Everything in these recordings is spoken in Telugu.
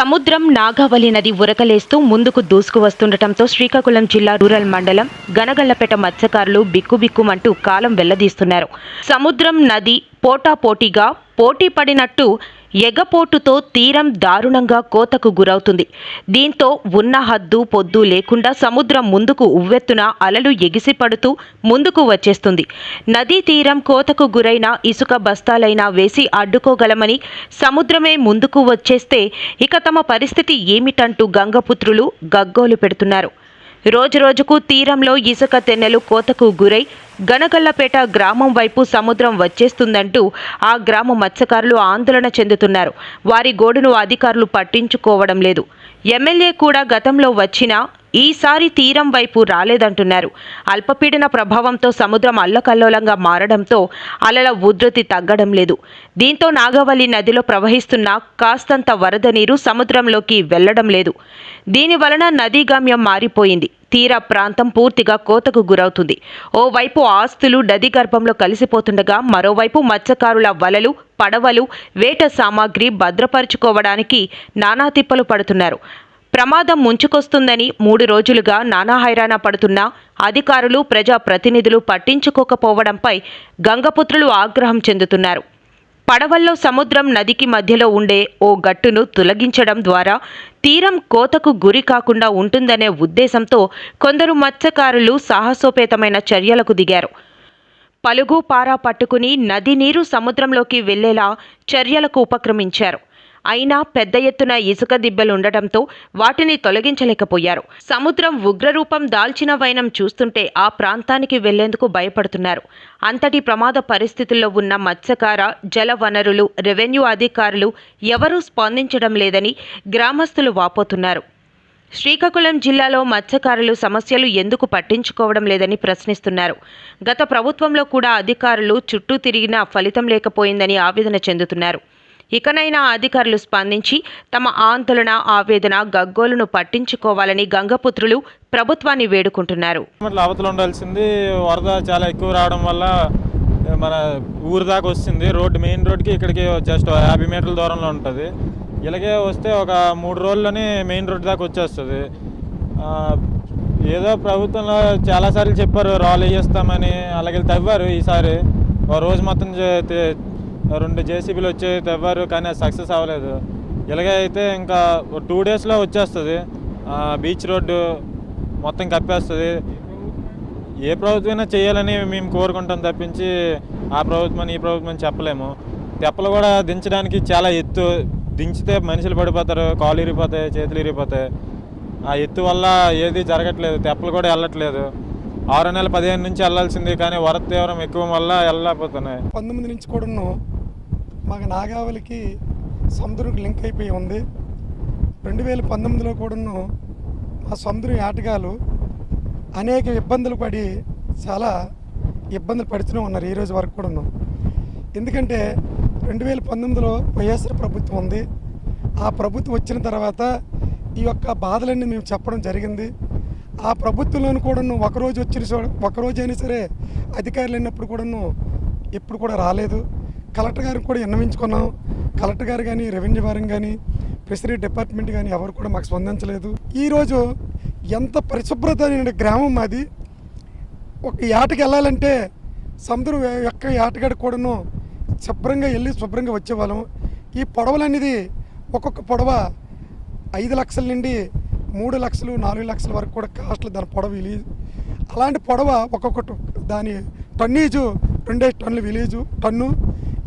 సముద్రం నాగావళి నది ఉరకలేస్తూ ముందుకు దూసుకు వస్తుండటంతో శ్రీకాకుళం జిల్లా రూరల్ మండలం గనగళ్ళపేట మత్స్యకారులు బిక్కుబిక్కుమంటూ కాలం వెల్లదీస్తున్నారు. సముద్రం నది పోటాపోటీగా పోటీ పడినట్టు ఎగపోటుతో తీరం దారుణంగా కోతకు గురవుతుంది. దీంతో ఉన్న హద్దు పొద్దు లేకుండా సముద్రం ముందుకు ఉవ్వెత్తున అలలు ఎగిసిపడుతూ ముందుకు వచ్చేస్తుంది. నదీ తీరం కోతకు గురైన ఇసుక బస్తాలైనా వేసి అడ్డుకోగలమని సముద్రమే ముందుకు వచ్చేస్తే ఇక తమ పరిస్థితి ఏమిటంటూ గంగపుత్రులు గగ్గోలు పెడుతున్నారు. రోజురోజుకు తీరంలో ఇసుక తెన్నెలు కోతకు గురై గనగళ్ళపేట గ్రామం వైపు సముద్రం వచ్చేస్తుందంటూ ఆ గ్రామ మత్స్యకారులు ఆందోళన చెందుతున్నారు. వారి గోడును అధికారులు పట్టించుకోవడం లేదు. ఎమ్మెల్యే కూడా గతంలో వచ్చినా ఈసారి తీరం వైపు రాలేదంటున్నారు. అల్పపీడన ప్రభావంతో సముద్రం అల్లకల్లోలంగా మారడంతో అలల ఉధృతి తగ్గడం లేదు. దీంతో నాగవల్లి నదిలో ప్రవహిస్తున్న కాస్తంత వరద నీరు సముద్రంలోకి వెళ్ళడం లేదు. దీని వలన నదీ గమ్యం మారిపోయింది. తీర ప్రాంతం పూర్తిగా కోతకు గురవుతుంది. ఓవైపు ఆస్తులు నది గర్భంలో కలిసిపోతుండగా మరోవైపు మత్స్యకారుల వలలు పడవలు వేట సామాగ్రి భద్రపరుచుకోవడానికి నానా తిప్పలు పడుతున్నారు. ప్రమాదం ముంచుకొస్తుందని మూడు రోజులుగా నానా హైరాణ పడుతున్న అధికారులు ప్రజా ప్రతినిధులు పట్టించుకోకపోవడంపై గంగపుత్రులు ఆగ్రహం చెందుతున్నారు. పడవల్లో సముద్రం నదికి మధ్యలో ఉండే ఓ గట్టును తొలగించడం ద్వారా తీరం కోతకు గురి కాకుండా ఉంటుందనే ఉద్దేశంతో కొందరు మత్స్యకారులు సాహసోపేతమైన చర్యలకు దిగారు. పలుగు పారా పట్టుకుని నది నీరు సముద్రంలోకి వెళ్ళేలా చర్యలకు ఉపక్రమించారు. అయినా పెద్ద ఎత్తున ఇసుక దిబ్బలుండటంతో వాటిని తొలగించలేకపోయారు. సముద్రం ఉగ్రరూపం దాల్చిన వైనం చూస్తుంటే ఆ ప్రాంతానికి వెళ్ళేందుకు భయపడుతున్నారు. అంతటి ప్రమాద పరిస్థితుల్లో ఉన్న మత్స్యకార జల వనరులు రెవెన్యూ అధికారులు ఎవరూ స్పందించడం లేదని గ్రామస్తులు వాపోతున్నారు. శ్రీకాకుళం జిల్లాలో మత్స్యకారులు సమస్యలు ఎందుకు పట్టించుకోవడం లేదని ప్రశ్నిస్తున్నారు. గత ప్రభుత్వంలో కూడా అధికారులు చుట్టూ తిరిగినా ఫలితం లేకపోయిందని ఆవేదన చెందుతున్నారు. ఇకనైనా అధికారులు స్పందించి తమ ఆందోళన ఆవేదన గగ్గోలును పట్టించుకోవాలని గంగపుత్రులు ప్రభుత్వాన్ని వేడుకుంటున్నారు. అవతల ఉండాల్సింది వరద చాలా ఎక్కువ రావడం వల్ల మన ఊరు దాకా వస్తుంది. రోడ్డు మెయిన్ రోడ్కి ఇక్కడికి జస్ట్ యాభై మీటర్ల దూరంలో ఉంటుంది. ఇలాగే వస్తే ఒక మూడు రోజుల్లోనే మెయిన్ రోడ్ దాకా వచ్చేస్తుంది. ఏదో ప్రభుత్వంలో చాలాసార్లు చెప్పారు రాళ్ళు వేస్తామని అలాగే తవ్వారు ఈసారి. ఒక రోజు మొత్తం చే- రెండు జేసీబీలు వచ్చి ఎవ్వరు కానీ అది సక్సెస్ అవ్వలేదు. ఇలాగే అయితే ఇంకా టూ డేస్లో వచ్చేస్తుంది. బీచ్ రోడ్డు మొత్తం కప్పేస్తుంది. ఏ ప్రభుత్వమైనా చేయాలని మేము కోరుకుంటాం తప్పించి ఆ ప్రభుత్వం ఈ ప్రభుత్వం చెప్పలేము. తెప్పలు కూడా దించడానికి చాలా ఎత్తు. దించితే మనుషులు పడిపోతారు కాళ్ళు ఇరిగిపోతాయి చేతులు ఇరిగిపోతాయి. ఆ ఎత్తు వల్ల ఏది జరగట్లేదు. తెప్పలు కూడా వెళ్ళట్లేదు. ఆరు నెలల పదిహేను నుంచి వెళ్ళాల్సింది కానీ వరద తీవ్రం ఎక్కువ వల్ల వెళ్ళలేకపోతున్నాయి. పంతొమ్మిది నుంచి కూడాను మాకు నాగావళికి సముద్రంకి లింక్ అయిపోయి ఉంది. రెండు వేల పంతొమ్మిదిలో కూడాను మా సముద్రం ఆటగాళ్ళు అనేక ఇబ్బందులు పడి చాలా ఇబ్బందులు పడుతూనే ఉన్నారు ఈరోజు వరకు కూడాను. ఎందుకంటే రెండు వేల పంతొమ్మిదిలో వైఎస్ఆర్ ప్రభుత్వం ఉంది. ఆ ప్రభుత్వం వచ్చిన తర్వాత ఈ యొక్క బాధలన్నీ మేము చెప్పడం జరిగింది. ఆ ప్రభుత్వంలోను కూడాను ఒకరోజు వచ్చిన చో- ఒకరోజు అయినా సరే అధికారులు అయినప్పుడు కూడాను ఎప్పుడు కూడా రాలేదు. కలెక్టర్ గారికి కూడా విన్నవించుకున్నాం. కలెక్టర్ గారు కానీ రెవెన్యూ వారం కానీ ఫిషరీ డిపార్ట్మెంట్ కానీ ఎవరు కూడా మాకు స్పందించలేదు. ఈరోజు ఎంత పరిశుభ్రత అయిన గ్రామం మాది. ఒక ఏటకి వెళ్ళాలంటే సముద్రం యొక్క ఏటగాడి కూడాను శుభ్రంగా వెళ్ళి శుభ్రంగా వచ్చేవాళ్ళం. ఈ పొడవలు అనేది ఒక్కొక్క పొడవ ఐదు లక్షల నుండి మూడు లక్షలు నాలుగు లక్షల వరకు కూడా కాస్ట్లు దాని పొడవ విలీజ్ అలాంటి పొడవ ఒక్కొక్క దాని టన్నేజు రెండే టన్నులు విలేజు టన్ను.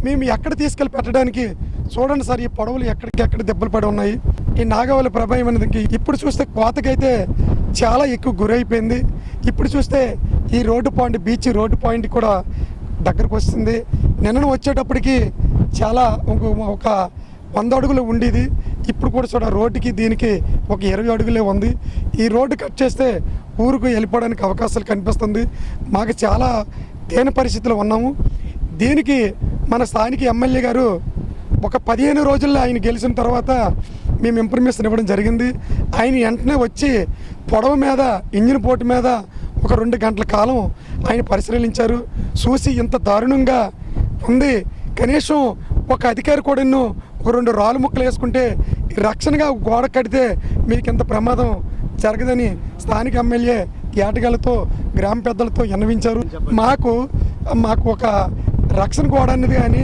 మేము ఎక్కడ తీసుకెళ్ళి పెట్టడానికి? చూడండి సార్ ఈ పొడవులు ఎక్కడికి ఎక్కడ దెబ్బలు పడి ఉన్నాయి. ఈ నాగవల్లి ప్రభావం అనేది ఇప్పుడు చూస్తే కోతకైతే చాలా ఎక్కువ గురైపోయింది. ఇప్పుడు చూస్తే ఈ road point beach road point కూడా దగ్గరకు వస్తుంది. నిన్న వచ్చేటప్పటికి చాలా ఒక ఒక వంద అడుగులు ఉండేది. ఇప్పుడు కూడా చూడ రోడ్డుకి దీనికి ఒక ఇరవై అడుగులే ఉంది. ఈ రోడ్డు కట్ చేస్తే ఊరుకు వెళ్ళిపోవడానికి అవకాశాలు కనిపిస్తుంది. మాకు చాలా తేని పరిస్థితులు ఉన్నాము. దీనికి మన స్థానిక ఎమ్మెల్యే గారు ఒక పదిహేను రోజుల్లో ఆయన గెలిచిన తర్వాత మేము ఇన్ఫర్మేషన్ ఇవ్వడం జరిగింది. ఆయన వెంటనే వచ్చి పొడవ మీద ఇంజిన్ పోటు మీద ఒక రెండు గంటల కాలం ఆయన పరిశీలించారు. చూసి ఇంత దారుణంగా ఉంది. కనీసం ఒక అధికారి కూడా ఒక రెండు రాళ్ళు ముక్కలు వేసుకుంటే రక్షణగా గోడ కడితే మీకు ఇంత ప్రమాదం జరగదని స్థానిక ఎమ్మెల్యే ఏటగాళ్ళతో గ్రామ పెద్దలతో విన్నవించారు. మాకు మాకు ఒక రక్షణ గోడ అనేది కానీ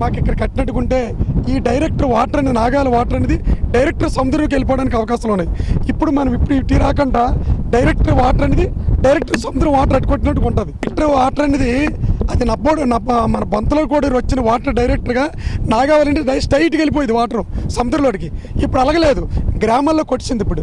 మాకు ఇక్కడ కట్టినట్టుకుంటే ఈ డైరెక్టర్ వాటర్ అనేది నాగాల వాటర్ అనేది డైరెక్టర్ సముద్రంకి వెళ్ళిపోవడానికి అవకాశాలు ఉన్నాయి. ఇప్పుడు మనం ఇప్పుడు ఇటు రాకుండా డైరెక్టర్ వాటర్ అనేది డైరెక్టర్ సముద్రం వాటర్ అట్టుకొట్టినట్టు ఉంటుంది. డైరెక్టర్ వాటర్ అనేది అది నబ్బోడు నబ్బ మన బంతలో కూడా వచ్చిన వాటర్ డైరెక్ట్గా నాగావళి అంటే స్ట్రైట్కి వెళ్ళిపోయింది వాటర్ సముద్రంలోకి ఇప్పుడు అలగలేదు. గ్రామాల్లో కొట్టింది ఇప్పుడు.